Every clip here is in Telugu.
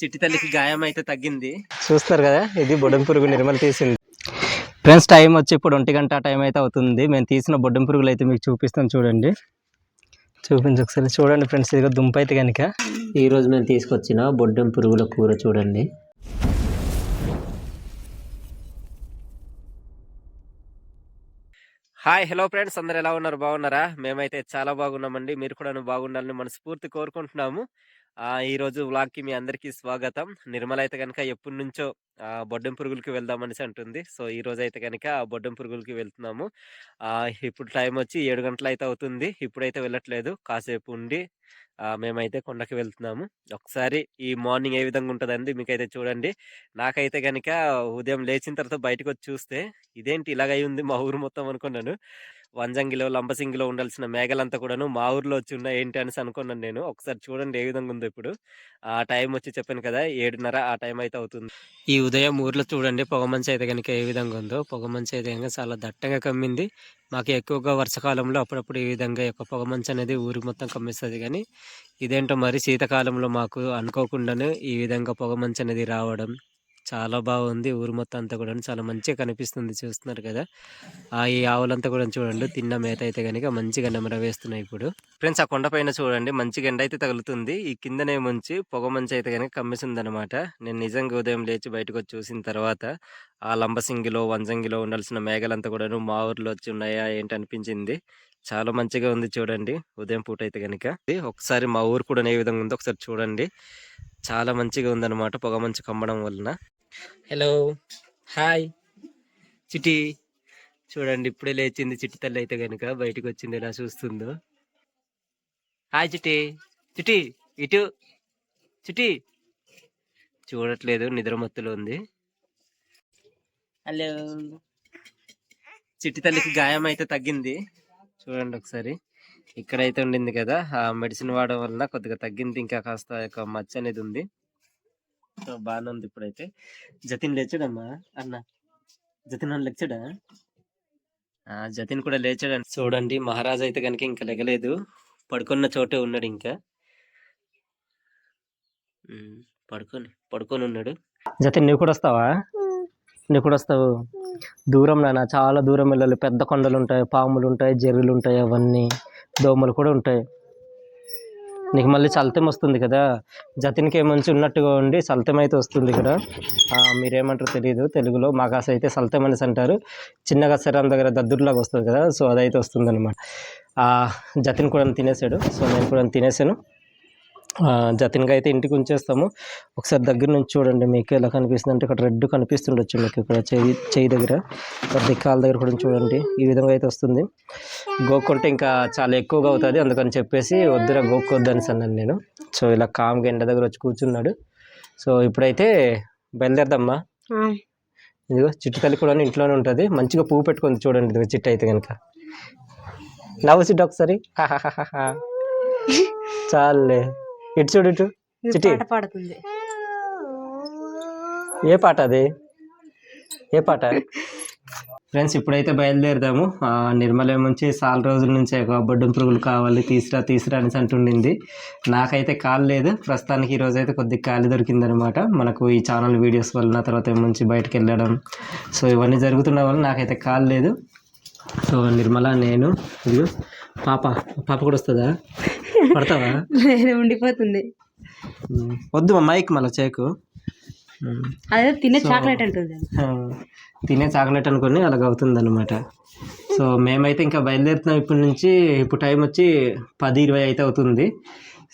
చిట్టి తల్లికి గాయం అయితే తగ్గింది. చూస్తారు కదా ఇది బొడ్డం పురుగు నిర్మల్ తీసింది. ఫ్రెండ్స్ టైం వచ్చి ఇప్పుడు ఒంటి గంట టైం అయితే అవుతుంది. మేము తీసిన బొడ్డం పురుగులు అయితే మీకు చూపిస్తాం చూడండి. చూపించి ఒకసారి. చూడండి ఫ్రెండ్స్ ఇదిగో దుంప అయితే కనుక ఈ రోజు మేము తీసుకొచ్చిన బొడ్డెం పురుగుల కూర చూడండి. హాయ్ హలో ఫ్రెండ్స్ అందరు ఎలా ఉన్నారు? బాగున్నారా? మేమైతే చాలా బాగున్నామండి. మీరు కూడా బాగుండాలని మనస్ఫూర్తి కోరుకుంటున్నాము. ఆ ఈ రోజు వ్లాగ్కి మీ అందరికీ స్వాగతం. నిర్మల అయితే కనుక ఎప్పటి నుంచో ఆ బొడ్డెం పురుగులకి వెళ్దామనేసి అంటుంది. సో ఈ రోజు అయితే కనుక ఆ బొడ్డెం పురుగులకి వెళ్తున్నాము. ఆ ఇప్పుడు టైం వచ్చి ఏడు గంటలు అయితే అవుతుంది. ఇప్పుడైతే వెళ్ళట్లేదు. కాసేపు ఉండి మేమైతే కొండకి వెళ్తున్నాము. ఒకసారి ఈ మార్నింగ్ ఏ విధంగా ఉంటుందండి మీకైతే చూడండి. నాకైతే కనుక ఉదయం లేచిన తర్వాత బయటకు వచ్చి చూస్తే ఇదేంటి ఇలాగై ఉంది మా ఊరు మొత్తం అనుకున్నాను. వంజంగిలో లంబసింగిలో ఉండాల్సిన మేఘలంతా కూడాను మా ఊర్లో వచ్చి ఉన్నాయి ఏంటి అనేసి అనుకున్నాను నేను. ఒకసారి చూడండి ఏ విధంగా ఉందో ఇప్పుడు. ఆ టైం వచ్చి చెప్పాను కదా ఏడున్నర ఆ టైం అయితే అవుతుంది. ఈ ఉదయం ఊర్లో చూడండి పొగమంచి అయితే కనుక ఏ విధంగా ఉందో. పొగమంచు అయితే కనుక చాలా దట్టంగా కమ్మింది. మాకు ఎక్కువగా వర్షాకాలంలో అప్పుడప్పుడు ఈ విధంగా యొక్క పొగమంచు అనేది ఊరి మొత్తం కమ్మిస్తుంది. కానీ ఇదేంటో మరి శీతకాలంలో మాకు అనుకోకుండానే ఈ విధంగా పొగమంచు అనేది రావడం చాలా బాగుంది. ఊరు మొత్తం అంతా కూడా చాలా మంచిగా కనిపిస్తుంది చూస్తున్నారు కదా. ఆ ఈ ఆవులంతా కూడా చూడండి తిన్న మేత అయితే కనుక మంచిగా నెమర వేస్తున్నాయి ఇప్పుడు. ఫ్రెండ్స్ ఆ కొండపైన చూడండి మంచిగా ఎండ అయితే తగులుతుంది. ఈ కిందనే ముంచి పొగ మంచి అయితే కనుక కమ్మిస్తుంది అనమాట నేను నిజంగా ఉదయం లేచి బయటకు వచ్చి చూసిన తర్వాత ఆ లంబసింగిలో వంజంగిలో ఉండాల్సిన మేఘలంతా కూడాను మా ఊర్లో వచ్చి ఉన్నాయా ఏంటి అనిపించింది. చాలా మంచిగా ఉంది చూడండి ఉదయం పూట అయితే కనుక ఒకసారి మా ఊరు కూడా ఏ విధంగా ఉందో ఒకసారి చూడండి. చాలా మంచిగా ఉందన్నమాట పొగ మంచు కమ్మడం వలన. హలో హాయ్ చిటి చూడండి ఇప్పుడే లేచింది చిట్టి తల్లి అయితే కనుక బయటకు వచ్చింది ఎలా చూస్తుందో. హాయ్ చిట్టి. చిటి ఇటు. చిటి చూడట్లేదు నిద్రమత్తులో ఉంది. హలో చిట్టి తల్లికి గాయం అయితే తగ్గింది. చూడండి ఒకసారి. ఇక్కడైతే ఉండింది కదా ఆ మెడిసిన్ వాడడం వల్ల కొద్దిగా తగ్గింది ఇంకా కాస్త యొక్క మచ్చ అనేది ఉంది. బాగానే ఉంది ఇప్పుడైతే. జతిన్ లేచాడమ్మా అన్న. జతిన్ అన్న లేచాడా ఆ జతిన్ కూడా లేచాడు. చూడండి మహారాజ్ అయితే కనుక ఇంకా లెగలేదు. పడుకున్న చోటే ఉన్నాడు ఇంకా. పడుకొని పడుకొని ఉన్నాడు. జతిన్ నువ్వు కూడా వస్తావా? నువ్వు కూడా వస్తావు? దూరం నాన్న చాలా దూరం వెళ్ళాలి. పెద్ద కొండలు ఉంటాయి పాములు ఉంటాయి జర్రులు ఉంటాయి అవన్నీ దోమలు కూడా ఉంటాయి. నీకు మళ్ళీ చల్తం వస్తుంది కదా. జతిన్కి ఏమంచి ఉన్నట్టుగా ఉండి సల్తం అయితే వస్తుంది ఇక్కడ. మీరేమంటారు మీరేమంటారో తెలియదు తెలుగులో మాకాస అయితే సల్తం అనేసి అంటారు. చిన్నగా శరం దగ్గర దద్దుర్లాగా వస్తుంది కదా. సో అదైతే వస్తుంది అనమాట జతిన్ కూడా తినేసాడు. సో నేను కూడా తినేసాను. జతిన్గా అయితే ఇంటికి ఉంచేస్తాము. ఒకసారి దగ్గర నుంచి చూడండి మీకు ఎలా కనిపిస్తుంది అంటే ఇక్కడ రెడ్ కనిపిస్తుండొచ్చు మీకు ఇక్కడ చెయ్యి చెయ్యి దగ్గర. కాలు దగ్గర కూడా చూడండి. ఈ విధంగా అయితే వస్తుంది. గోక్కుంటే ఇంకా చాలా ఎక్కువగా అవుతుంది అందుకని చెప్పేసి వద్దురా గోక్కొద్దు అని అన్నాను నేను. సో ఇలా కామ్గా ఎండ దగ్గర వచ్చి కూర్చున్నాడు. సో ఇప్పుడైతే బయలుదేరదమ్మా. ఇదిగో చిట్టు తల్లి కూడా ఇంట్లోనే ఉంటుంది. మంచిగా పువ్వు పెట్టుకుంది చూడండి ఇదిగో చిట్టు అయితే కనుక నవ్వు చిట్టు ఒకసారి. హాహాహాహా. ఇటు చూడు ఇటు? చిట్టి. పాట పాడుతుంది. ఏ పాట అది? ఏ పాట? ఫ్రెండ్స్ ఇప్పుడైతే బయలుదేరదాము. ఆ, నిర్మల నుంచి చాలా రోజుల నుంచి ఒక బొడ్డం పురుగులు కావాలి తీసురా తీసురా అనేసి అంటుండింది. నాకైతే కాలు లేదు. ప్రస్తుతానికి ఈ రోజు అయితే కొద్దిగా ఖాళీ దొరికిందనమాట. మనకు ఈ ఛానల్ వీడియోస్ వలన తర్వాత ఏముంచి బయటకు వెళ్ళడం. సో ఇవన్నీ జరుగుతున్న వల్ల నాకైతే కాలు లేదు. సో నిర్మల నేను ఇదిగో పాప పాప కూడా వస్తుందా? పడతావా? లేదు ఉండిపోతుంది. వద్దు మైక్ మళ్ళీ చేకు. అదే తినే చాక్లెట్ అంటుంది. తినే చాక్లెట్ అనుకుని అలాగ అవుతుంది అనమాట సో మేమైతే ఇంకా బయలుదేరుతున్నాం ఇప్పటి నుంచి. ఇప్పుడు టైం వచ్చి పది ఇరవై అయితే అవుతుంది.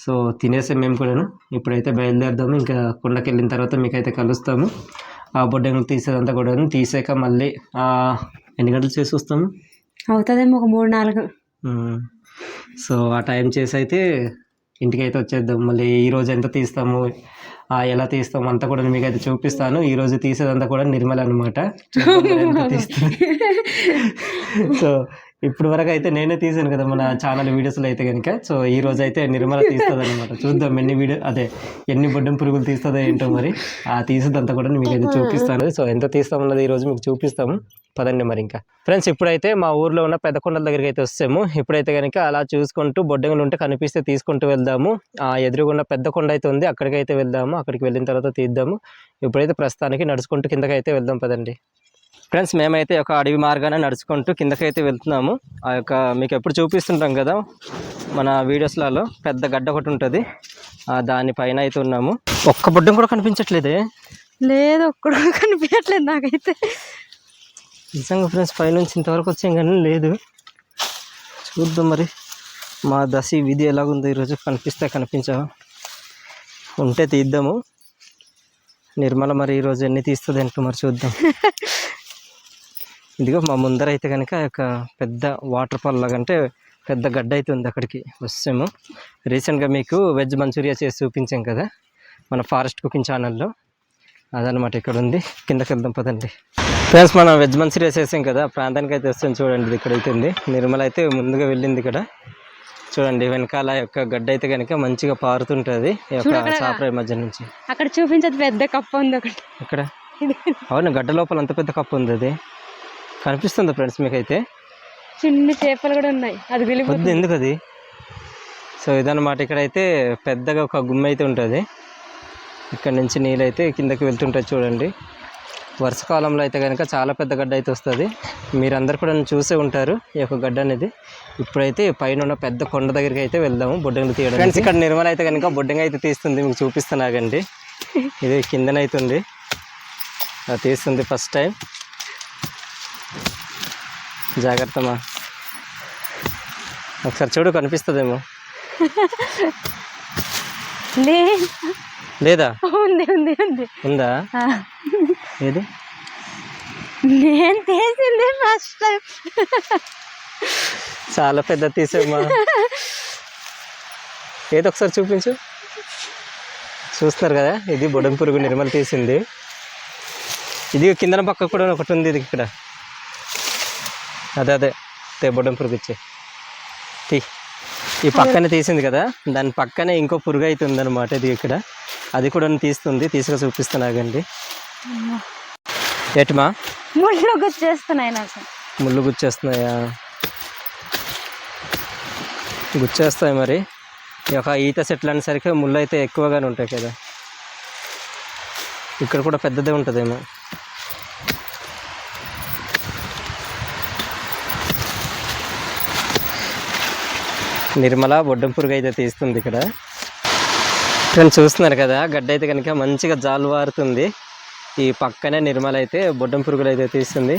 సో తినేసాం మేము కూడాను. ఇప్పుడైతే బయలుదేరుదాము. ఇంకా కొండకి వెళ్ళిన తర్వాత మీకైతే కలుస్తాము. ఆ బొడ్డెంగులు తీసేదంతా కూడా తీసాక మళ్ళీ ఎన్ని గంటలు చేసి వస్తాము? అవుతుందేమో ఒక మూడు నాలుగు. సో ఆ టైం చేసి అయితే ఇంటికి అయితే వచ్చేద్దాం. మళ్ళీ ఈ రోజు ఎంత తీస్తాము ఆ, ఎలా తీస్తాము అంతా కూడా మీకు అయితే చూపిస్తాను. ఈ రోజు తీసేదంతా కూడా నిర్మల్ అనమాట సో ఇప్పుడు వరకు అయితే నేనే తీసాను కదా మన ఛానల్ వీడియోస్లో అయితే కనుక సో ఈ రోజు అయితే నిర్మల తీస్తుంది అనమాట చూద్దాం ఎన్ని వీడియో అదే ఎన్ని బొడ్డం పురుగులు తీస్తుందో ఏంటో మరి. ఆ తీసేదంతా కూడా మీకు అయితే చూపిస్తాను. సో ఎంత తీస్తామన్నది ఈరోజు మీకు చూపిస్తాము. పదండి మరి ఇంకా. ఫ్రెండ్స్ ఇప్పుడైతే మా ఊర్లో ఉన్న పెద్ద కొండల దగ్గరికి అయితే వస్తాము. ఇప్పుడైతే కనుక అలా చూసుకుంటూ బొడ్డంగులు ఉంటే కనిపిస్తే తీసుకుంటూ వెళ్దాము. ఆ ఎదురుగున్న పెద్ద కొండ అయితే ఉంది. అక్కడికైతే వెళ్దాము. అక్కడికి వెళ్ళిన తర్వాత తీద్దాము. ఇప్పుడైతే ప్రస్తుతానికి నడుచుకుంటూ కిందకైతే వెళ్దాం పదండి. ఫ్రెండ్స్ మేమైతే ఒక అడవి మార్గాన నడుచుకుంటూ కిందకైతే వెళ్తున్నాము. ఆ యొక్క మీకు ఎప్పుడు చూపిస్తుంటాం కదా మన వీడియోస్లలో పెద్ద గడ్డ ఒకటి ఉంటుంది. దానిపైన అయితే ఉన్నాము. ఒక్క బొడ్డం కూడా కనిపించట్లేదే? లేదు ఒక్కడు కూడా కనిపించట్లేదు నాకైతే. నిజంగా ఫ్రెండ్స్ పైనుంచి ఇంతవరకు వచ్చాం కానీ లేదు. చూద్దాం మరి. మా దశి విధి ఎలాగుందో ఈరోజు కనిపిస్తే కనిపించావా ఉంటే తీద్దాము. నిర్మల మరి ఈరోజు ఎన్ని తీస్తుంది ఏంటో మరి చూద్దాం. ఇదిగో మా ముందర అయితే కనుక ఒక పెద్ద వాటర్ ఫాల్ లాగా అంటే పెద్ద గడ్డ అయితే ఉంది అక్కడికి వస్తాము. రీసెంట్గా మీకు వెజ్ మంచూరియా చేసి చూపించాం కదా మన ఫారెస్ట్ కుకింగ్ ఛానల్లో అదనమాట ఇక్కడ ఉంది. కిందకి వెళ్దాం పదండి. ఫ్రెండ్స్ మనం వెజ్ మంచూరియా చేసాం కదా ప్రాంతానికి అయితే వస్తాం చూడండి. ఇక్కడ అయితే ఉంది. నిర్మల అయితే ముందుగా వెళ్ళింది ఇక్కడ. చూడండి వెనకాల యొక్క గడ్డ అయితే కనుక మంచిగా పారుతుంటుంది అక్కడ. చాపరాయి మధ్య నుంచి. అక్కడ చూపించదు పెద్ద కప్ప ఉంది ఒకటి ఇక్కడ? అవును గడ్డ లోపల అంత పెద్ద కప్పు ఉంది అది. కనిపిస్తుంది ఫ్రెండ్స్ మీకైతే? చిన్ని చేపలు కూడా ఉన్నాయి. అది వద్దు వెళ్ళిపోతుంది ఎందుకు అది? సో ఇదన్నమాట ఇక్కడైతే పెద్దగా ఒక గుమ్మ అయితే ఉంటుంది. ఇక్కడ నుంచి నీళ్ళు అయితే కిందకి వెళ్తుంటుంది చూడండి. వర్షాకాలంలో అయితే కనుక చాలా పెద్ద గడ్డ అయితే వస్తుంది. మీరందరు కూడా చూసే ఉంటారు ఈ యొక్క గడ్డ అనేది. ఇప్పుడైతే పైన ఉన్న పెద్ద కొండ దగ్గరికి అయితే వెళ్దాము బొడ్డంగి తీయడం ఫ్రెండ్స్ ఇక్కడ నిర్మల అయితే కనుక బొడ్డంగి అయితే తీస్తుంది మీకు చూపిస్తున్నాగండి. ఇది కిందనైతే ఉంది అది తీస్తుంది ఫస్ట్ టైం. జాగ్రత్తమా ఒకసారి చూడు కనిపిస్తుందేమో. లేదా? ఉంది ఉంది ఉంది. ఉందా. ఏది? నేను తీసింది ఫస్ట్ టైం చాలా పెద్ద తీసేమ్మా. ఏదో ఒకసారి చూపించు. చూస్తున్నారు కదా ఇది బొడం పురుగు నిర్మల తీసింది. ఇది కిందన పక్క కూడా ఒకటి ఉంది ఇది ఇక్కడ. అదే అదే. తే బొడం పురుగు ఇచ్చే తీ. ఈ పక్కనే తీసింది కదా? దాని పక్కనే ఇంకో పురుగు అయితే ఉందన్నమాట ఇది ఇక్కడ. అది కూడా తీస్తుంది తీసుకు చూపిస్తున్నాగండి ఏటమా? ముళ్ళు గుచ్చేస్తున్నాయి నాకు. ముళ్ళు గుచ్చేస్తున్నాయా? గుచ్చేస్తాయి మరి. ఈ యొక్క ఈత చెట్లు అనేసరికి ముళ్ళు అయితే ఎక్కువగానే ఉంటాయి కదా. ఇక్కడ కూడా పెద్దదే ఉంటుందేమో. నిర్మల బొడ్డం పురుగు అయితే తీస్తుంది ఇక్కడ. ఫ్రెండ్స్ చూస్తున్నారు కదా గడ్డ అయితే కనుక మంచిగా జాలువారుతుంది. ఈ పక్కనే నిర్మల అయితే బొడ్డం పురుగులు అయితే తీస్తుంది.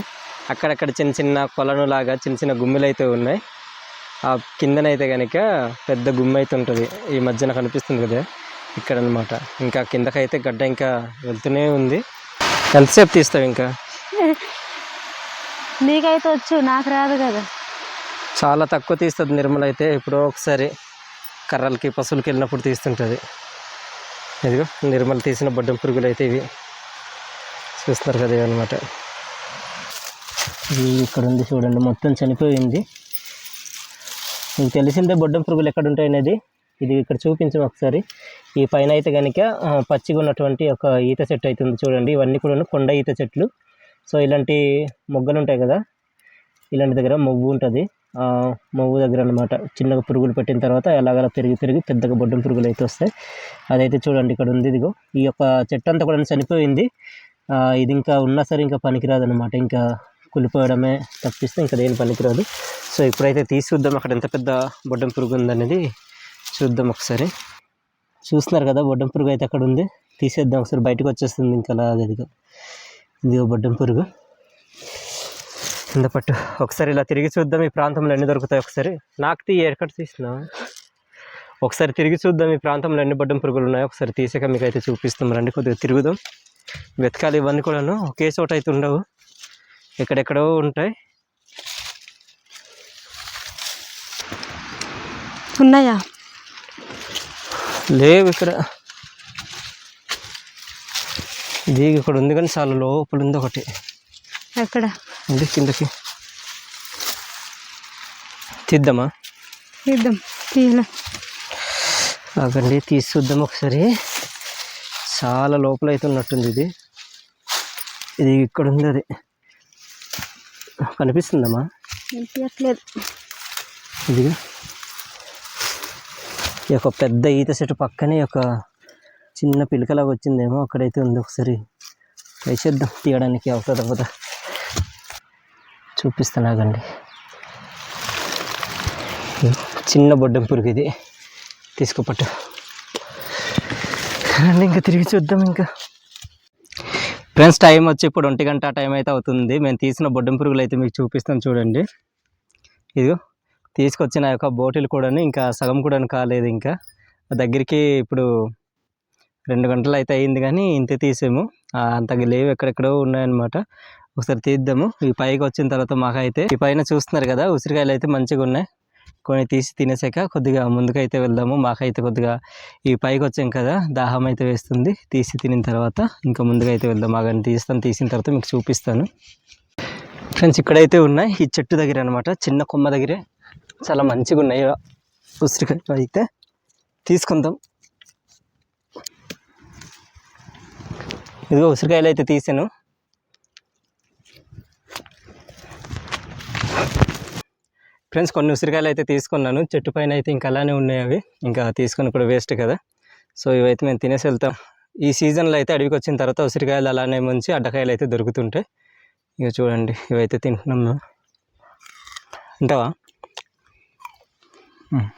అక్కడక్కడ చిన్న చిన్న కొలను లాగా చిన్న చిన్న గుమ్మెలు అయితే ఉన్నాయి. ఆ కిందనైతే కనుక పెద్ద గుమ్మ అయితే ఉంటుంది. ఈ మధ్యన కనిపిస్తుంది కదా ఇక్కడ అనమాట ఇంకా కిందకైతే గడ్డ ఇంకా వెళ్తూనే ఉంది. ఎంతసేపు తీస్తావు ఇంకా? నీకైతే వచ్చు నాకు రాదు కదా. చాలా తక్కువ తీస్తుంది నిర్మల అయితే. ఎప్పుడో ఒకసారి కర్రలకి పశువులకి వెళ్ళినప్పుడు తీస్తుంటుంది. ఇదిగో నిర్మల తీసిన బొడ్డం పురుగులు అయితే ఇవి. చూస్తున్నారు కదా ఇవి అనమాట ఇది ఇక్కడ ఉంది చూడండి మొత్తం చనిపోయింది. మీకు తెలిసిందే బొడ్డం పురుగులు ఎక్కడ ఉంటాయనేది ఇది ఇక్కడ చూపించాం ఒకసారి. ఈ పైన అయితే కనుక పచ్చిగా ఉన్నటువంటి ఒక ఈత చెట్టు అయితే ఉంది చూడండి. ఇవన్నీ కూడా కొండ ఈత చెట్లు. సో ఇలాంటి మొగ్గలు ఉంటాయి కదా. ఇలాంటి దగ్గర మొగ్గు ఉంటుంది. మొవ్వు దగ్గర అనమాట చిన్నగా పురుగులు పెట్టిన తర్వాత ఎలాగలా పెరిగి పెరిగి పెద్దగా బొడ్డం పురుగులు అయితే వస్తాయి. అదైతే చూడండి ఇక్కడ ఉంది ఇదిగో. ఈ యొక్క చెట్టు అంతా కూడా చనిపోయింది. ఇది ఇంకా ఉన్నా సరే ఇంకా పనికిరాదు అనమాట ఇంకా కులిపోవడమే తప్పిస్తే ఇంకా దేని పనికిరాదు. సో ఇప్పుడైతే తీసి చూద్దాం. అక్కడ ఎంత పెద్ద బొడ్డం పురుగు ఉందనేది చూద్దాం ఒకసారి. చూస్తున్నారు కదా బొడ్డం పురుగు అయితే అక్కడ ఉంది? తీసేద్దాం. ఒకసారి బయటకు వచ్చేస్తుంది ఇంకా అలా ఇదిగో. ఇదిగో బొడ్డం పురుగు. కింద పట్టు. ఒకసారి ఇలా తిరిగి చూద్దాం ఈ ప్రాంతంలో ఎన్ని దొరుకుతాయి ఒకసారి. నాకు తీ ఎక్కడ తీసినా? ఒకసారి తిరిగి చూద్దాం ఈ ప్రాంతంలో ఎన్ని బొడ్డం పురుగులు ఉన్నాయో ఒకసారి తీసాక మీకు అయితే చూపిస్తాం. రండి కొద్దిగా తిరుగుదాం. వెతకాలి ఇవన్నీ కూడాను. ఒకే చోట అయితే ఉండవు. ఎక్కడెక్కడో ఉంటాయి. ఉన్నాయా? లేవు ఇక్కడ. ఇది ఇక్కడ ఉంది కానీ చాలా లోపల ఉంది ఒకటి. ఎక్కడ? కిందకి. తీద్దామా? ఇద్దాం తీయలే ఆగండి తీసి చూద్దాం ఒకసారి. చాలా లోపల అయితే ఉన్నట్టుంది ఇది. ఇది ఇక్కడ ఉంది అది. కనిపిస్తుందమ్మా? కనిపించట్లేదు ఇది. ఈ యొక్క పెద్ద ఈత చెట్టు పక్కనే ఒక చిన్న పిలకలాగా వచ్చిందేమో. అక్కడైతే ఉంది ఒకసారి. ట్రై చేద్దాం. తీయడానికి అవుతుంది చూపిస్తున్నాగండి. చూపిస్తాను చిన్న బొడ్డెం పురుగు ఇది. తీసుకుపట్టు. రండి ఇంకా తిరిగి చూద్దాం ఇంకా. ఫ్రెండ్స్ టైం వచ్చి ఇప్పుడు ఒంటి గంట టైం అయితే అవుతుంది. మేము తీసిన బొడ్డం పురుగులు అయితే మీకు చూపిస్తాం చూడండి. ఇదిగో తీసుకొచ్చిన యొక్క బోటిల్ కూడా ఇంకా సగం కూడా కాలేదు ఇంకా. దగ్గరికి ఇప్పుడు రెండు గంటలు అయితే అయింది కానీ ఇంతే తీసాము. అంతగా లేవు ఎక్కడెక్కడో ఉన్నాయన్నమాట. ఒకసారి తీద్దాము. ఈ పైకి వచ్చిన తర్వాత మాకైతే ఈ పైన చూస్తున్నారు కదా ఉసిరికాయలు అయితే మంచిగా ఉన్నాయి. కొన్ని తీసి తినేసాక కొద్దిగా ముందుకైతే వెళ్దాము. మాకైతే కొద్దిగా ఈ పైకి వచ్చాం కదా దాహం అయితే వేస్తుంది. తీసి తినిన తర్వాత ఇంకా ముందుగా అయితే వెళ్దాం. మాకని తీస్తాను. తీసిన తర్వాత మీకు చూపిస్తాను. ఫ్రెండ్స్ ఇక్కడైతే ఉన్నాయి. ఈ చెట్టు దగ్గర అనమాట చిన్న కొమ్మ దగ్గరే. చాలా మంచిగా ఉన్నాయి. ఉసిరికాయలు అయితే తీసుకుందాం. ఇదిగో ఉసిరికాయలు అయితే తీసాను. ఫ్రెండ్స్ కొన్ని ఉసిరికాయలు అయితే తీసుకున్నాను. చెట్టు పైన అయితే ఇంకా అలానే ఉన్నాయి అవి. ఇంకా తీసుకొని కూడా వేస్ట్ కదా. సో ఇవైతే మేము తినేసి వెళ్తాం. ఈ సీజన్లో అయితే అడవికి వచ్చిన తర్వాత ఉసిరికాయలు అలానే ముంచి అడ్డకాయలు అయితే దొరుకుతుంటాయి ఇక చూడండి ఇవైతే తింటున్నాం మేము. ఉమ్.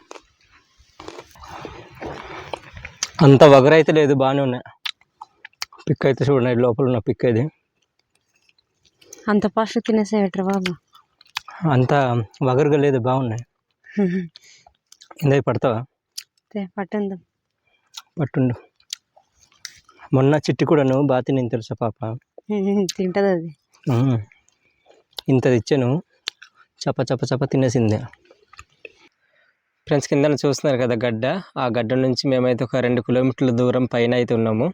అంత వగర అయితే లేదు బాగానే ఉన్నాయి. పిక్ అయితే చూడండి లోపల ఉన్న పిక్ ఇది అంత ఫాస్ట్ తినేసేయట్రా బాబు. అంత వగరుగా లేదు బాగున్నాయి. ఇందాక పడతావా? పట్టుందాం. పట్టుండు. మొన్న చిట్టి కూడాను బాగా తిని తెలుసా పాప? తింటది అది. ఇంత తెచ్చాను చప చప చప తినేసింది. ఫ్రెండ్స్ కింద చూస్తున్నారు కదా గడ్డ. ఆ గడ్డ నుంచి మేమైతే ఒక రెండు కిలోమీటర్ల దూరం పైన అయితే ఉన్నాము.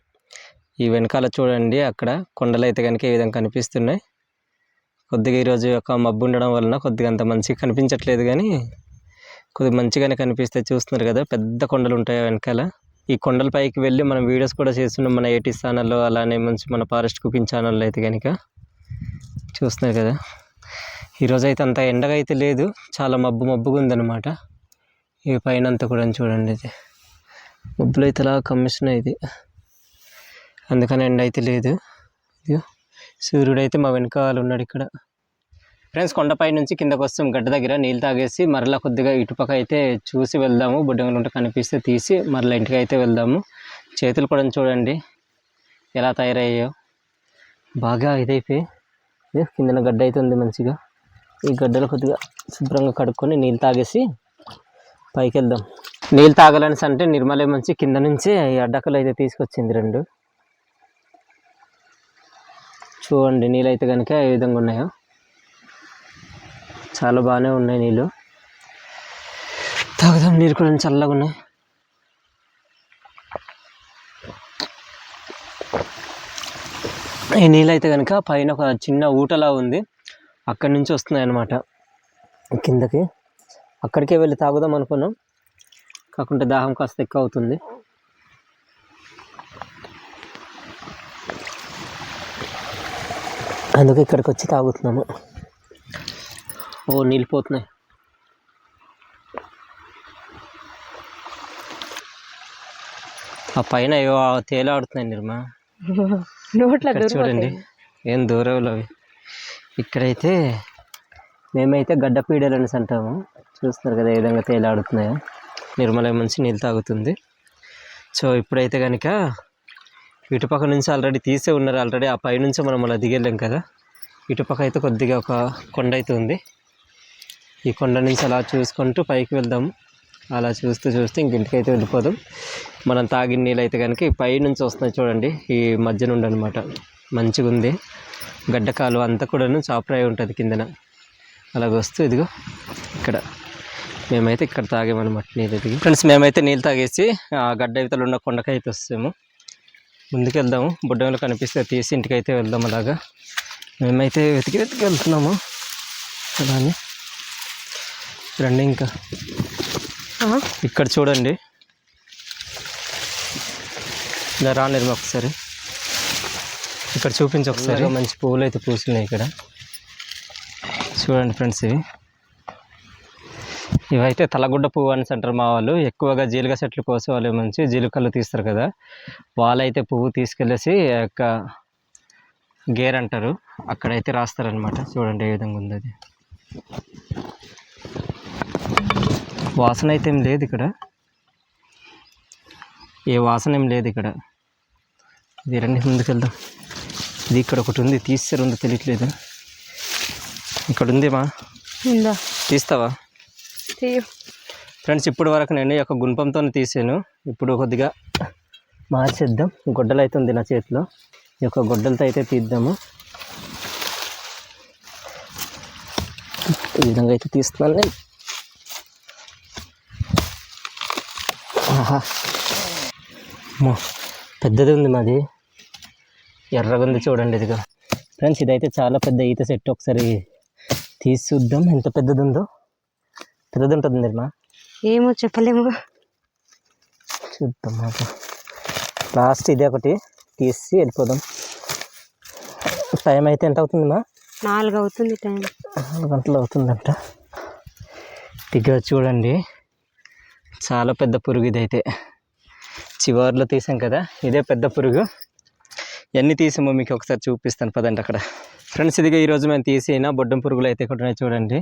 ఈ వెనకాల చూడండి అక్కడ కొండలు అయితే కనుక ఈ విధంగా కనిపిస్తున్నాయి. కొద్దిగా ఈరోజు యొక్క మబ్బు ఉండడం వలన కొద్దిగా అంత మంచిగా కనిపించట్లేదు కానీ కొద్దిగా మంచిగానే కనిపిస్తే చూస్తున్నారు కదా. పెద్ద కొండలు ఉంటాయి వెనకాల. ఈ కొండల పైకి వెళ్ళి మనం వీడియోస్ కూడా చేస్తున్నాం. మన ఏటీ ఛానల్లో అలానే మంచి మన ఫారెస్ట్ కుకింగ్ ఛానల్లో అయితే కనుక చూస్తున్నారు కదా. ఈరోజు అయితే అంత ఎండగా అయితే లేదు. చాలా మబ్బు మబ్బుగా ఉందన్నమాట. ఈ పైన అంతా కూడా చూడండి ఇది మబ్బులు అయితే అలా కమిషన్ ఇది. అందుకని ఎండ అయితే లేదు. సూర్యుడు అయితే మా వెనకాల ఉన్నాడు ఇక్కడ ఫ్రెండ్స్ కొండపై నుంచి కిందకు వస్తాం గడ్డ దగ్గర నీళ్ళు తాగేసి మరలా కొద్దిగా ఇటుపక్క అయితే చూసి వెళ్దాము. బుడ్డంగులు ఉంటే కనిపిస్తే తీసి మరలా ఇంటికి అయితే వెళ్దాము. చేతులు కూడా చూడండి. ఎలా తయారయ్యాయో. బాగా ఇదైపోయి. కిందన గడ్డ అయితే ఉంది మంచిగా. ఈ గడ్డలు కొద్దిగా శుభ్రంగా కడుక్కొని నీళ్ళు తాగేసి పైకి వెళ్దాం నీళ్ళు తాగాలని అంటే నిర్మలే మంచి కింద నుంచి ఈ అడ్డకలు అయితే తీసుకొచ్చింది రెండు. చూడండి నీళ్ళు అయితే కనుక ఏ విధంగా ఉన్నాయో. చాలా బాగానే ఉన్నాయి నీళ్ళు. తాగుదాం నీరు కూడా చల్లగా ఉన్నాయి. ఈ నీళ్ళు అయితే కనుక పైన ఒక చిన్న ఊటలా ఉంది. అక్కడి నుంచి వస్తున్నాయి అన్నమాట. కిందకి. అక్కడికే వెళ్ళి తాగుదాం అనుకున్నాం. కాకుంటే దాహం కాస్త ఎక్కువ అవుతుంది. అందుకే ఇక్కడికి వచ్చి తాగుతున్నాము. ఓ నీళ్ళు పోతున్నాయి. ఆ పైన ఏవో తేలాడుతున్నాయి నిర్మా. నోట్లో చూడండి ఏం దూరంలో అవి. ఇక్కడైతే మేమైతే గడ్డ పీడలు అనేసి అంటాము. చూస్తున్నారు కదా ఏ విధంగా తేలాడుతున్నాయో నిర్మల మంచి నీళ్ళు తాగుతుంది. సో ఇప్పుడైతే కనుక ఇటుపక్క నుంచి ఆల్రెడీ తీసే ఉన్నారు. ఆల్రెడీ ఆ పైనుంచి మనం అలా దిగలేం కదా. ఇటుపక్క అయితే కొద్దిగా ఒక కొండ అయితే ఉంది. ఈ కొండ నుంచి అలా చూసుకుంటూ పైకి వెళ్దాము అలా చూస్తూ చూస్తూ ఇంక ఇంటికి అయితే వెళ్ళిపోదాం. మనం తాగిన నీళ్ళు అయితే కనుక ఈ పై నుంచి వస్తున్నాయి చూడండి. ఈ మధ్య నుండి అనమాట మంచిగా ఉంది. గడ్డ కాలువ అంతా కూడాను చాపరాయి ఉంటుంది కిందన. అలాగ వస్తూ ఇదిగో ఇక్కడ. మేమైతే ఇక్కడ తాగామన్నమాట నీళ్ళు దిగి ఫ్రెండ్స్ మేమైతే నీళ్ళు తాగేసి ఆ గడ్డ ఇవతలు ఉన్న కొండకైతే వస్తాము. ముందుకు వెళ్దాము బుడ్డంలో కనిపిస్తే తీసి ఇంటికి అయితే వెళ్దాం అలాగా. మేమైతే వెతికి వెతికి వెళ్తున్నాము. అలానే. రండి ఇంకా. ఇక్కడ చూడండి. ఇలా రాలేరు ఒకసారి. ఇక్కడ చూపించి ఒకసారి. మంచి పువ్వులు అయితే పూసినాయి ఇక్కడ. చూడండి ఫ్రెండ్స్ ఇవి. ఇవైతే తలగుడ్డ పువ్వు అని అంటారు మా వాళ్ళు. ఎక్కువగా జీలుగ చెట్లు కోసే వాళ్ళు మంచి జీలుకలు తీస్తారు కదా. వాళ్ళైతే పువ్వు తీసుకెళ్ళేసి యొక్క గేర్ అంటారు. అక్కడైతే రాస్తారనమాట చూడండి ఏ విధంగా ఉంది అది. వాసన అయితే ఏం లేదు ఇక్కడ. ఏ వాసన ఏం లేదు ఇక్కడ. ఇది రండి ముందుకు వెళ్దాం ఇది ఇక్కడ ఒకటి ఉంది. తీస్తారు ఉందో తెలియట్లేదు. ఇక్కడ ఉంది మా ఉందా? తీస్తావా? తీయు ఫ్రెండ్స్ ఇప్పుడు వరకు నేను ఈ యొక్క గుణపంతో తీసాను. ఇప్పుడు కొద్దిగా మార్చేద్దాం. గొడ్డలు అయితే ఉంది నా చేతిలో. ఈ యొక్క గొడ్డలతో అయితే తీద్దాము. ఈ విధంగా అయితే తీస్తున్నాను నేను. ఆహా. పెద్దది ఉంది మాది. ఎర్రగా ఉంది చూడండి ఇదిగా. ఫ్రెండ్స్ ఇదైతే చాలా పెద్ద ఈత సెట్. ఒకసారి తీసి చూద్దాం. ఎంత పెద్దది ఉందో. పెద్దది ఉంటుంది నిర్మా ఏమో చెప్పలేము. చూద్దాం మాట లాస్ట్ ఇదే ఒకటి. తీసి వెళ్ళిపోదాం. టైం అయితే ఎంత అవుతుందమ్మా నాలుగు అవుతుంది టైం నాలుగు గంటలు అవుతుందంట. దగ్గర చూడండి. చాలా పెద్ద పురుగు ఇదైతే. చివర్లో తీసాం కదా ఇదే పెద్ద పురుగు. ఎన్ని తీసామో మీకు ఒకసారి చూపిస్తాను పదండి అక్కడ. ఫ్రెండ్స్ ఇదిగా ఈరోజు మేము తీసిన బొడ్డం పురుగులు అయితే ఉన్నాయి చూడండి.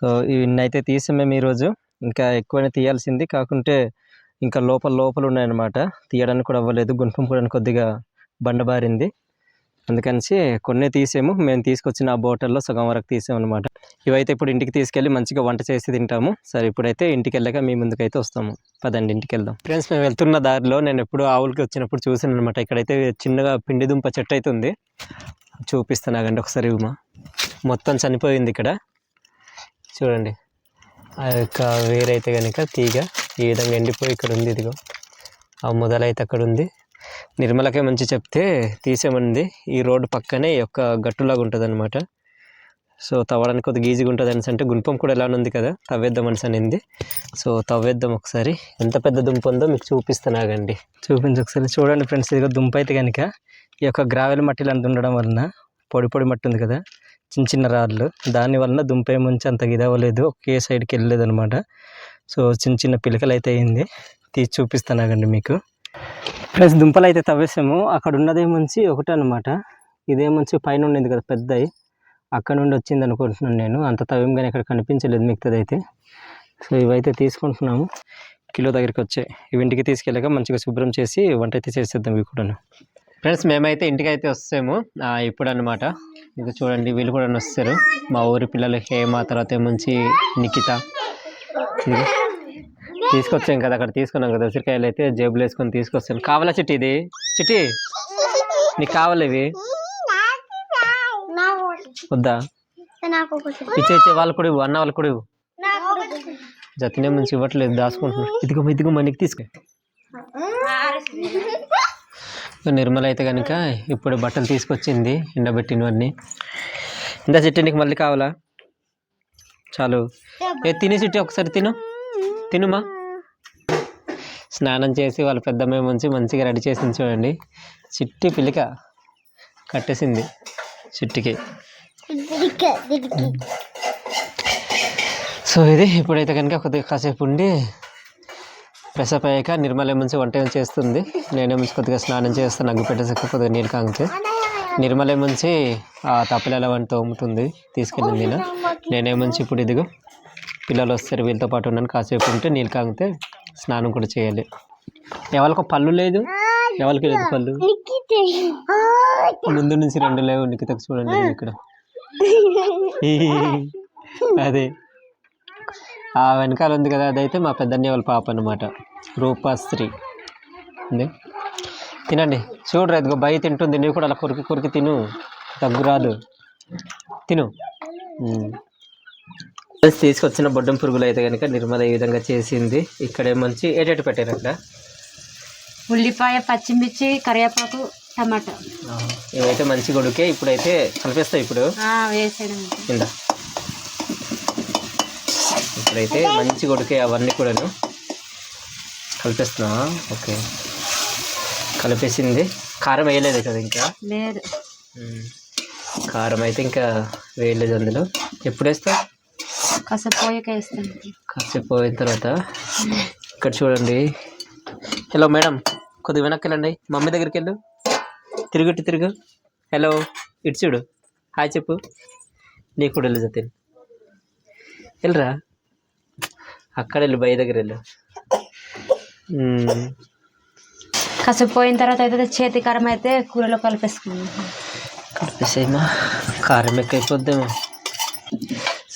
సో ఇవన్నీ అయితే తీసాం మేము ఈరోజు. ఇంకా ఎక్కువనే తీయాల్సింది. కాకుంటే ఇంకా లోపల లోపల ఉన్నాయన్నమాట. తీయడానికి కూడా అవ్వలేదు. గుంపం కూడా కొద్దిగా బండబారింది అందుకనిసి కొన్ని తీసాము. మేము తీసుకొచ్చిన ఆ బోటల్లో సగం వరకు తీసామన్నమాట. ఇవైతే ఇప్పుడు ఇంటికి తీసుకెళ్ళి మంచిగా వంట చేసి తింటాము. సరే ఇప్పుడైతే ఇంటికి వెళ్ళాక మీ ముందుకైతే వస్తాము. పదండి ఇంటికి వెళ్దాం. ఫ్రెండ్స్ మేము వెళ్తున్న దారిలో నేను ఎప్పుడు ఆవులకి వచ్చినప్పుడు చూసాను అనమాట ఇక్కడైతే చిన్నగా పిండి దుంప చెట్టు అయితే ఉంది. చూపిస్తాను అగండి ఒకసారి ఉమా. మొత్తం చనిపోయింది ఇక్కడ. చూడండి. ఆ యొక్క వేరైతే కనుక తీగ ఈ విధంగా ఎండిపోయి ఇక్కడ ఉంది ఇదిగో. ఆ మొదలైతే అక్కడ ఉంది నిర్మలకే మంచి చెప్తే తీసేమంది. ఈ రోడ్డు పక్కనే ఈ యొక్క గట్టులాగా ఉంటుంది అనమాట సో తవ్వడానికి కొద్దిగా ఈజీగా ఉంటుంది అనేసి అంటే గుంపం కూడా ఎలా ఉంది కదా. తవ్వేద్దాం అనేసి అనింది. సో తవ్వేద్దాం ఒకసారి. ఎంత పెద్ద దుంప ఉందో మీకు చూపిస్తాను ఆగండి. చూపించి ఒకసారి. చూడండి ఫ్రెండ్స్ ఇదిగో దుంప అయితే కనుక ఈ యొక్క గ్రావెల్ మట్టిలు అంత ఉండడం వలన పొడి పొడి మట్టి ఉంది కదా. చిన్న చిన్న రాళ్ళు దానివల్ల దుంపే దుంప ఏముంచి అంత ఇదవ్వలేదు ఒకే సైడ్కి వెళ్ళలేదు అనమాట సో చిన్న చిన్న పిలకలు అయితే అయింది. తీసి చూపిస్తాను ఆగండి మీకు. ప్లస్ దుంపలు అయితే తవ్వేసాము. అక్కడ ఉన్నదేముంచి ఒకటే అనమాట ఇదేముంచి పైన ఉండేది కదా పెద్దవి అక్కడ నుండి వచ్చింది అనుకుంటున్నాను నేను. అంత తవ్యం కానీ ఇక్కడ కనిపించలేదు మిగతాది అయితే సో ఇవైతే తీసుకుంటున్నాము. కిలో దగ్గరికి వచ్చాయి. ఇవి ఇంటికి తీసుకెళ్ళాక మంచిగా శుభ్రం చేసి వంట అయితే చేసేద్దాం ఇవి కూడాను. ఫ్రెండ్స్ మేమైతే ఇంటికి అయితే వస్తాము. ఇప్పుడు అనమాట ఇంకా చూడండి వీళ్ళు కూడా వస్తారు. మా ఊరి పిల్లలు హేమ తర్వాత మంచి నిఖిత. తీసుకొచ్చాం కదా అక్కడ తీసుకున్నాం కదా ఉసిరికాయలు అయితే జేబులు వేసుకొని తీసుకొస్తాను కావాలా చిట్టి ఇది? చిట్టి నీకు కావాలి ఇవి? వద్దా? ఇచ్చే వాళ్ళు కూడా ఇవ్వు అన్న వాళ్ళు కూడా ఇవ్వు. జతనే మంచి ఇవ్వట్లేదు దాచుకుంటున్నాను ఇదిగో ఇదిగో మనకి తీసుకో. నిర్మల అయితే కనుక ఇప్పుడు బట్టలు తీసుకొచ్చింది ఎండబెట్టినవన్నీ ఇందా చిట్టి నీకు మళ్ళీ కావాలా? చాలు. ఏ తిని చిట్టి ఒకసారి తిను. తినుమా? స్నానం చేసి వాళ్ళ పెద్దమ్మ మంచి మంచిగా రెడీ చేసింది చూడండి. చిట్టి పిలిక కట్టేసింది చిట్టికి. సో ఇది ఇప్పుడైతే కనుక కొద్దిగా కాసేపు ఉండి ఫ్రెషప్ అయ్యాక నిర్మల మంచి వంట ఏం చేస్తుంది? కొద్దిగా స్నానం చేస్తాను అగ్గు పెట్టేసాక కొద్దిగా నీళ్ళు కాగితే. నిర్మల మంచి ఆ తప్పలేల వంట తోముతుంది తీసుకెళ్ళింది నేను నేనేమంచి ఇప్పుడు ఇదిగో పిల్లలు వస్తారు వీళ్ళతో పాటు ఉన్నాను. కాసేపు ఉంటే నీళ్ళు కాగితే స్నానం కూడా చేయాలి. ఎవరికి పళ్ళు లేదు? ఎవరికి లేదు పళ్ళు? ముందు నుంచి రెండు లేవు నిఖితకు చూడండి ఇక్కడ. అదే. ఆ వెనకాల ఉంది కదా అదైతే మా పెద్దన్నయ్య వాళ్ళ పాప అనమాట రూపాశ్రీ. ఉంది? తినండి. చూడరా ఇదిగో బయ తింటుంది. నువ్వు కూడా అలా కొరికి కొరికి తిను. దగ్గు రాదు. తిను. తీసుకొచ్చిన బొడ్డం పురుగులు అయితే కనుక నిర్మల ఈ విధంగా చేసింది. ఇక్కడ మంచి ఏటేటి పెట్టారు అక్కడ? ఉల్లిపాయ పచ్చిమిర్చి కరివేపాకు టమాటా. ఇవైతే మంచి కొడుకే ఇప్పుడైతే కలిపేస్తాయి ఇప్పుడు. వేసేయడం ఇందా. ఇప్పుడైతే మంచిగా ఉడికాయి అవన్నీ కూడాను కలిపేస్తున్నావా ఓకే. కలిపేసింది. కారం వేయలేదు కదా ఇంకా? లేదు. కారం అయితే ఇంకా వేయలేదు అందులో. ఎప్పుడు వేస్తావు కాసేపు పోయాక వేస్తాను. కాసేపు పోయిన తర్వాత. ఇక్కడ చూడండి. హలో మేడం కొద్దిగా వెనక్కి వెళ్ళండి. మమ్మీ దగ్గరికి వెళ్ళు. తిరుగు ఇటు తిరుగు. హలో ఇటు చూడు. హాయ్ చెప్పు. నీకు కూడా వెళ్ళు జతిన్. వెళ్ళరా? అక్కడ వెళ్ళు బయ దగ్గర వెళ్ళు. కాసేపు పోయిన తర్వాత అయితే చేతి కారం అయితే కూరలో కలిపేసుకున్నాను కలిపేసేమా కారం ఎక్కువైపోద్దేమో.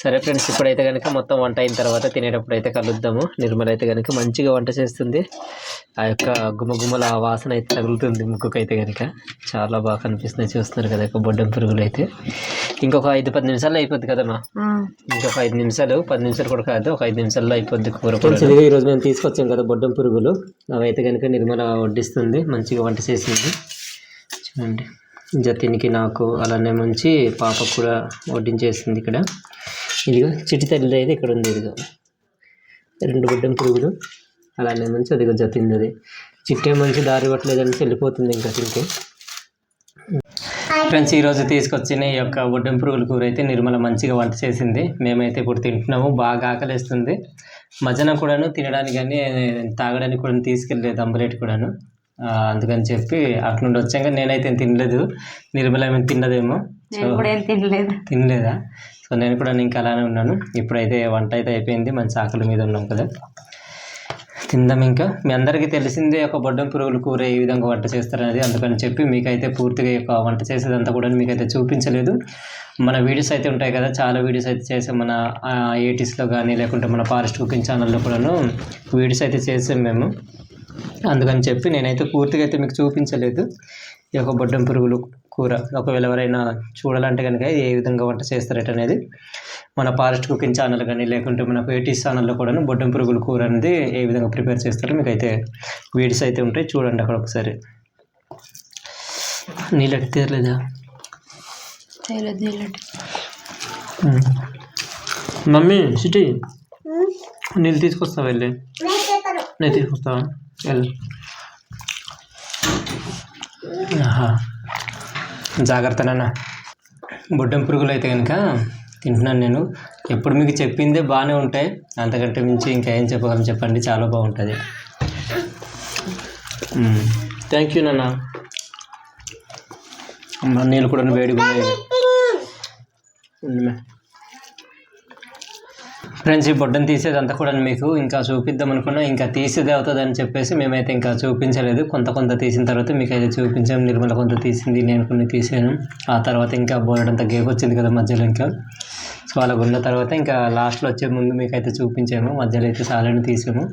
సరే ఫ్రెండ్స్ ఇప్పుడైతే కనుక మొత్తం వంట అయిన తర్వాత తినేటప్పుడు అయితే కలుద్దాము. నిర్మల అయితే కనుక మంచిగా వంట చేస్తుంది. ఆ యొక్క గుమగుమల ఆ వాసన అయితే తగులుతుంది ముక్కుకైతే కనుక చాలా బాగా కనిపిస్తున్నాయి చూస్తున్నారు కదా ఒక బొడ్డం పురుగులు అయితే ఇంకొక ఐదు పది నిమిషాల్లో అయిపోద్ది కదమ్మా ఇంకొక ఐదు నిమిషాలు పది నిమిషాలు కూడా కాదు ఒక ఐదు నిమిషాల్లో అయిపోద్ది కూర కూడా. ఈరోజు మేము తీసుకొచ్చాం కదా బొడ్డం పురుగులు. అవి అయితే కనుక నిర్మల వడ్డిస్తుంది మంచిగా వంట చేసింది. చూడండి. జతిన్కి నాకు అలానే మంచి పాపకు కూడా వడ్డించేసింది ఇక్కడ. ఇదిగో చిటి తల్లి అయితే ఇక్కడ ఉంది ఇదిగో. రెండు బొడ్డం పురుగులు అలానే మంచి అదిగో జతింది అది. చిట్టే మంచి దారి పట్టలేదని వెళ్ళిపోతుంది ఇంకా తింటే. ఫ్రెండ్స్ ఈరోజు తీసుకొచ్చిన ఈ యొక్క బొడ్డెం పురుగుల కూర అయితే నిర్మల మంచిగా వంట చేసింది. మేమైతే ఇప్పుడు తింటున్నాము బాగా ఆకలిస్తుంది. మధ్యాహ్నం కూడాను తినడానికి కానీ తాగడానికి కూడా తీసుకెళ్ళలేదు అంబలేట్ కూడాను. అందుకని చెప్పి అటు నుండి వచ్చాక నేనైతే తినలేదు. నిర్మల ఏమైనా తిన్నదేమో. తినలేదు. తినలేదా? సో నేను కూడా ఇంకా అలానే ఉన్నాను. ఇప్పుడైతే వంట అయితే అయిపోయింది. మంచి ఆకలి మీద ఉన్నాం కదా. తిందాం ఇంకా. మీ అందరికీ తెలిసిందే ఒక బొడ్డం పురుగుల కూర ఏ విధంగా వంట చేస్తారనేది. అందుకని చెప్పి మీకైతే పూర్తిగా యొక్క వంట చేసేదంతా కూడా మీకైతే చూపించలేదు. మన వీడియోస్ అయితే ఉంటాయి కదా. చాలా వీడియోస్ అయితే చేసాం మన ఏటీస్లో కానీ లేకుంటే మన ఫారెస్ట్ కుకింగ్ ఛానల్లో కూడాను వీడియోస్ అయితే చేసాం మేము. అందుకని చెప్పి నేనైతే పూర్తిగా అయితే మీకు చూపించలేదు. ఈ యొక్క బొడ్డం పురుగులు కూర. ఒకవేళ ఎవరైనా చూడాలంటే కనుక ఏ విధంగా వంట చేస్తారట అనేది మన ఫారెస్ట్ కుకింగ్ ఛానల్ కానీ లేకుంటే మన పేటీస్ ఛానల్లో కూడా బొడ్డం పురుగుల కూర అనేది ఏ విధంగా ప్రిపేర్ చేస్తారో మీకు అయితే వీడియోస్ అయితే ఉంటాయి చూడండి అక్కడ ఒకసారి. నీళ్ళకి తీరలేదా? మమ్మీ సిటీ నీళ్ళు తీసుకొస్తావా వెళ్ళి? నేను తీసుకొస్తావా? వెళ్ళు. ఆహా. జాగ్రత్త బొడ్డెం పురుగులు అయితే కనుక తింటున్నాను నేను. ఎప్పుడు మీకు చెప్పిందే బాగానే ఉంటాయి. అంతకంటే మించి ఇంకా ఏం చెప్పగలం చెప్పండి. చాలా బాగుంటుంది. థ్యాంక్ యూ నాన్న. నీళ్ళు కూడా వేడిగా ఉన్నాయి. ఫ్రెండ్స్ ఈ బొడ్డను తీసేదంతా కూడా మీకు ఇంకా చూపిద్దాం అనుకున్నా. ఇంకా తీసేది అవుతుందని చెప్పేసి మేమైతే ఇంకా చూపించలేదు. కొంత కొంత తీసిన తర్వాత మీకు అయితే చూపించాం. నిర్మల కొంత తీసింది నేను కొన్ని తీసాను ఆ తర్వాత ఇంకా బోలెడంత గేప్ వచ్చింది కదా మధ్యలో ఇంకా. సో అలా ఉన్న తర్వాత ఇంకా లాస్ట్లో వచ్చే ముందు మీకు అయితే చూపించాము. మధ్యలో అయితే సాలని తీసాము.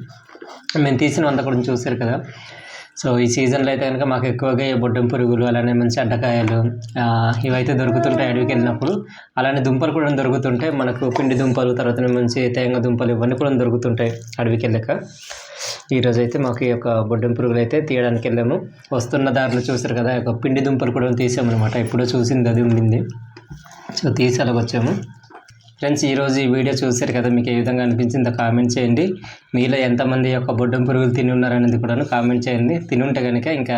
మేము తీసిన అంతా కూడా చూసారు కదా. సో ఈ సీజన్లో అయితే కనుక మాకు ఎక్కువగా ఈ బొడ్డం పురుగులు అలానే మంచి అడ్డకాయలు ఇవైతే దొరుకుతుంటాయి అడవికి వెళ్ళినప్పుడు. అలానే దుంపలు కూడా దొరుకుతుంటాయి. మనకు పిండి దుంపలు తర్వాత మంచి తేంగ దుంపలు ఇవన్నీ కూడా దొరుకుతుంటాయి అడవికి వెళ్ళాక. ఈరోజు అయితే మాకు ఈ యొక్క బొడ్డం పురుగులు అయితే తీయడానికి వెళ్ళాము. వస్తున్న దారిలో చూసారు కదా ఈ యొక్క పిండి దుంపలు కూడా తీసామన్నమాట. ఎప్పుడో చూసింది అది ఉండింది. సో తీసి అలాగ వచ్చాము. ఫ్రెండ్స్ ఈరోజు ఈ వీడియో చూశారు కదా మీకు ఏ విధంగా అనిపించిందో కామెంట్ చేయండి. మీలో ఎంతమంది యొక్క బొడ్డం పురుగులు తిని ఉన్నారనేది కూడా కామెంట్ చేయండి. తిని ఉంటే కనుక ఇంకా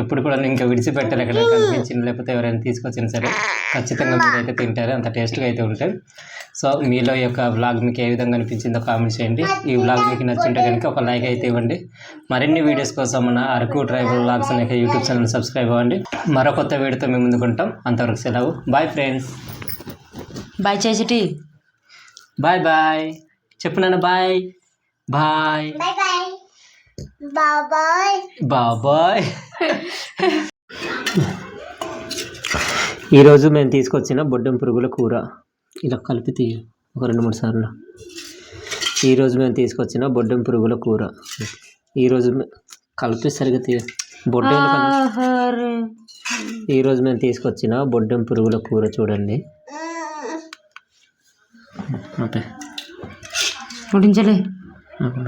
ఎప్పుడు కూడా ఇంకా విడిచిపెట్టారు ఎక్కడ కనిపించింది లేకపోతే ఎవరైనా తీసుకొచ్చినా సరే ఖచ్చితంగా మీరైతే తింటారు. అంత టేస్ట్గా అయితే ఉంటాయి సో మీలో యొక్క వ్లాగ్ మీకు ఏ విధంగా అనిపించిందో కామెంట్ చేయండి. ఈ వ్లాగ్ మీకు నచ్చింటే కనుక ఒక లైక్ అయితే ఇవ్వండి. మరిన్ని వీడియోస్ కోసం మన అరకు ట్రైబల్ వ్లాగ్స్ అనే యూట్యూబ్ ఛానల్ సబ్స్క్రైబ్ అవ్వండి. మరో కొత్త వీడియోతో మేము ముందుకుంటాం అంతవరకు సెలవు. బాయ్ ఫ్రెండ్స్ బాయ్ చేసిటి బాయ్ బాయ్ చెప్పు నాన్న బాయ్ బాయ్ బాబాయ్ ఈరోజు మేము తీసుకొచ్చిన బొడ్డెం పురుగుల కూర. ఇలా కలిపి తీయ. ఒక రెండు మూడు సార్లు. ఈరోజు మేము తీసుకొచ్చిన బొడ్డెం పురుగుల కూర. ఈరోజు కలిపి సరిగా తీయ. బొడ్డెం ఈరోజు మేము తీసుకొచ్చిన బొడ్డెం పురుగుల కూర చూడండి. Okay ఉడించలే okay